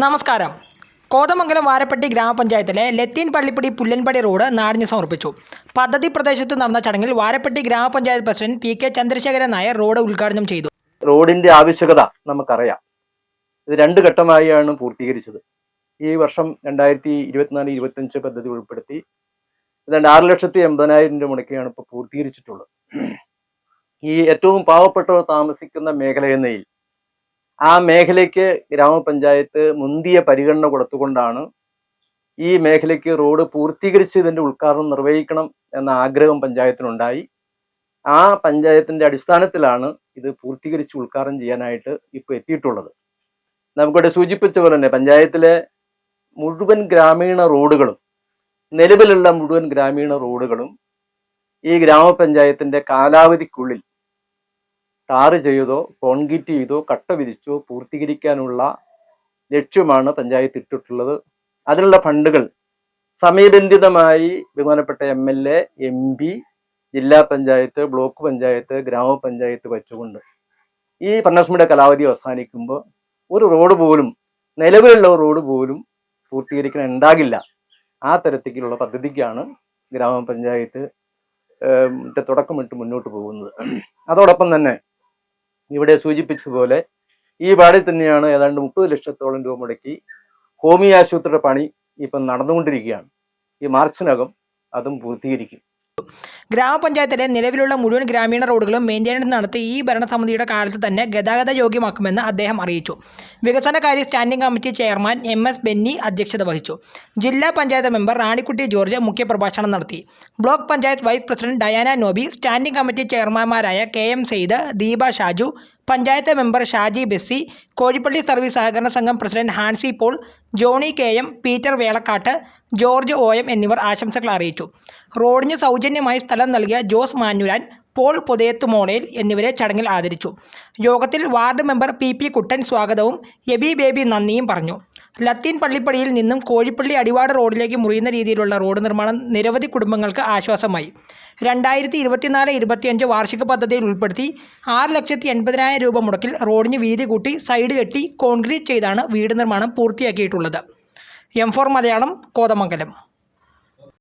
നമസ്കാരം. കോതമംഗലം വാരപ്പെട്ടി ഗ്രാമപഞ്ചായത്തിലെ ലത്തീൻ പള്ളിപ്പടി പുല്ലൻപടി റോഡ് നാടിന് സമർപ്പിച്ചു. പദ്ധതി പ്രദേശത്ത് നടന്ന ചടങ്ങിൽ വാരപ്പെട്ടി ഗ്രാമപഞ്ചായത്ത് president P K Chandrasekharan Nair road ഉദ്ഘാടനം ചെയ്തു. റോഡിന്റെ ആവശ്യകത നമുക്കറിയാം. ഇത് രണ്ട് ഘട്ടമായാണ് പൂർത്തീകരിച്ചത്. ഈ വർഷം രണ്ടായിരത്തി ഇരുപത്തിനാല് ഇരുപത്തഞ്ച് പദ്ധതി ഉൾപ്പെടുത്തി ഏതാണ്ട് ആറ് ലക്ഷത്തി എൺപതിനായിരം രൂപ മുടക്കിയാണ് ഇപ്പോൾ പൂർത്തീകരിച്ചിട്ടുള്ളത്. ഈ ഏറ്റവും പാവപ്പെട്ടവർ താമസിക്കുന്ന മേഖല എന്നതിൽ ആ മേഖലയ്ക്ക് ഗ്രാമപഞ്ചായത്ത് മുന്തിയ പരിഗണന കൊടുത്തുകൊണ്ടാണ് ഈ മേഖലയ്ക്ക് റോഡ് പൂർത്തീകരിച്ച് ഇതിന്റെ ഉദ്ഘാടനം നിർവഹിക്കണം എന്ന ആഗ്രഹം പഞ്ചായത്തിനുണ്ടായി. ആ പഞ്ചായത്തിന്റെ അടിസ്ഥാനത്തിലാണ് ഇത് പൂർത്തീകരിച്ച് ഉദ്ഘാടനം ചെയ്യാനായിട്ട് ഇപ്പോൾ എത്തിയിട്ടുള്ളത്. നമുക്കിവിടെ സൂചിപ്പിച്ച പോലെ തന്നെ പഞ്ചായത്തിലെ മുഴുവൻ ഗ്രാമീണ റോഡുകളും നിലവിലുള്ള മുഴുവൻ ഗ്രാമീണ റോഡുകളും ഈ ഗ്രാമപഞ്ചായത്തിന്റെ കാലാവധിക്കുള്ളിൽ ടാറ് ചെയ്തോ കോൺക്രീറ്റ് ചെയ്തോ കട്ട വിരിച്ചോ പൂർത്തീകരിക്കാനുള്ള ലക്ഷ്യമാണ് പഞ്ചായത്ത് ഇട്ടിട്ടുള്ളത്. അതിനുള്ള ഫണ്ടുകൾ സമയബന്ധിതമായി ബഹുമാനപ്പെട്ട M L A M P ജില്ലാ പഞ്ചായത്ത് ബ്ലോക്ക് പഞ്ചായത്ത് ഗ്രാമപഞ്ചായത്ത് വെച്ചുകൊണ്ട് ഈ ഭരണസമിതിയുടെ കാലാവധി അവസാനിക്കുമ്പോൾ ഒരു റോഡ് പോലും നിലവിലുള്ള റോഡ് പോലും പൂർത്തീകരിക്കാൻ ഉണ്ടാകില്ല. ആ തരത്തിലുള്ള പദ്ധതിക്കാണ് ഗ്രാമപഞ്ചായത്ത് തുടക്കമിട്ട് മുന്നോട്ട് പോകുന്നത്. അതോടൊപ്പം തന്നെ ഇവിടെ സൂചിപ്പിച്ചതുപോലെ ഈ വാർഡിൽ തന്നെയാണ് ഏതാണ്ട് മുപ്പത് ലക്ഷത്തോളം രൂപ മുടക്കി ഹോമിയോ ആശുപത്രിയുടെ പണി ഇപ്പം നടന്നുകൊണ്ടിരിക്കുകയാണ്. ഈ മാർച്ചിനകം അതും പൂർത്തീകരിക്കും. ഗ്രാമപഞ്ചായത്തിലെ നിലവിലുള്ള മുഴുവൻ ഗ്രാമീണ റോഡുകളും മെയിന്റെനൻസ് നടത്തി ഈ ഭരണസമിതിയുടെ കാലത്ത് തന്നെ ഗതാഗത യോഗ്യമാക്കുമെന്ന് അദ്ദേഹം അറിയിച്ചു. വികസനകാര്യ standing committee chairman M S Benny അധ്യക്ഷത വഹിച്ചു. ജില്ലാ പഞ്ചായത്ത് മെമ്പർ റാണിക്കുട്ടി ജോർജ് മുഖ്യപ്രഭാഷണം നടത്തി. Block panchayat vice president Diana Nobi standing committee ചെയർമാൻമാരായ K M Sayed Deepa Shaju panchayat member Shaji Bessy Kozhippally service സഹകരണ സംഘം president Hansi Paul Johny K M Peter Velakkattu George O M എന്നിവർ ആശംസകൾ അറിയിച്ചു. റോഡിന് സൗജന്യമായി സ്ഥലം നൽകിയ ജോസ് മാഞ്ഞുരാൻ പോൾ പുതയത്തുമോളയിൽ എന്നിവരെ ചടങ്ങിൽ ആദരിച്ചു. യോഗത്തിൽ ward member P P Kuttan സ്വാഗതവും എബി ബേബി നന്ദിയും പറഞ്ഞു. ലത്തീൻ പള്ളിപ്പടിയിൽ നിന്നും കോഴിപ്പള്ളി അടിവാട് റോഡിലേക്ക് മുറിയുന്ന രീതിയിലുള്ള റോഡ് നിർമ്മാണം നിരവധി കുടുംബങ്ങൾക്ക് ആശ്വാസമായി. രണ്ടായിരത്തി ഇരുപത്തിനാല് ഇരുപത്തിയഞ്ച് വാർഷിക പദ്ധതിയിൽ ഉൾപ്പെടുത്തി ആറ് ലക്ഷത്തി എൺപതിനായിരം രൂപ മുടക്കിൽ റോഡിന് വീതി കൂട്ടി സൈഡ് കെട്ടി കോൺക്രീറ്റ് ചെയ്താണ് വീട് നിർമ്മാണം പൂർത്തിയാക്കിയിട്ടുള്ളത്. M four Malayalam Kothamangalam.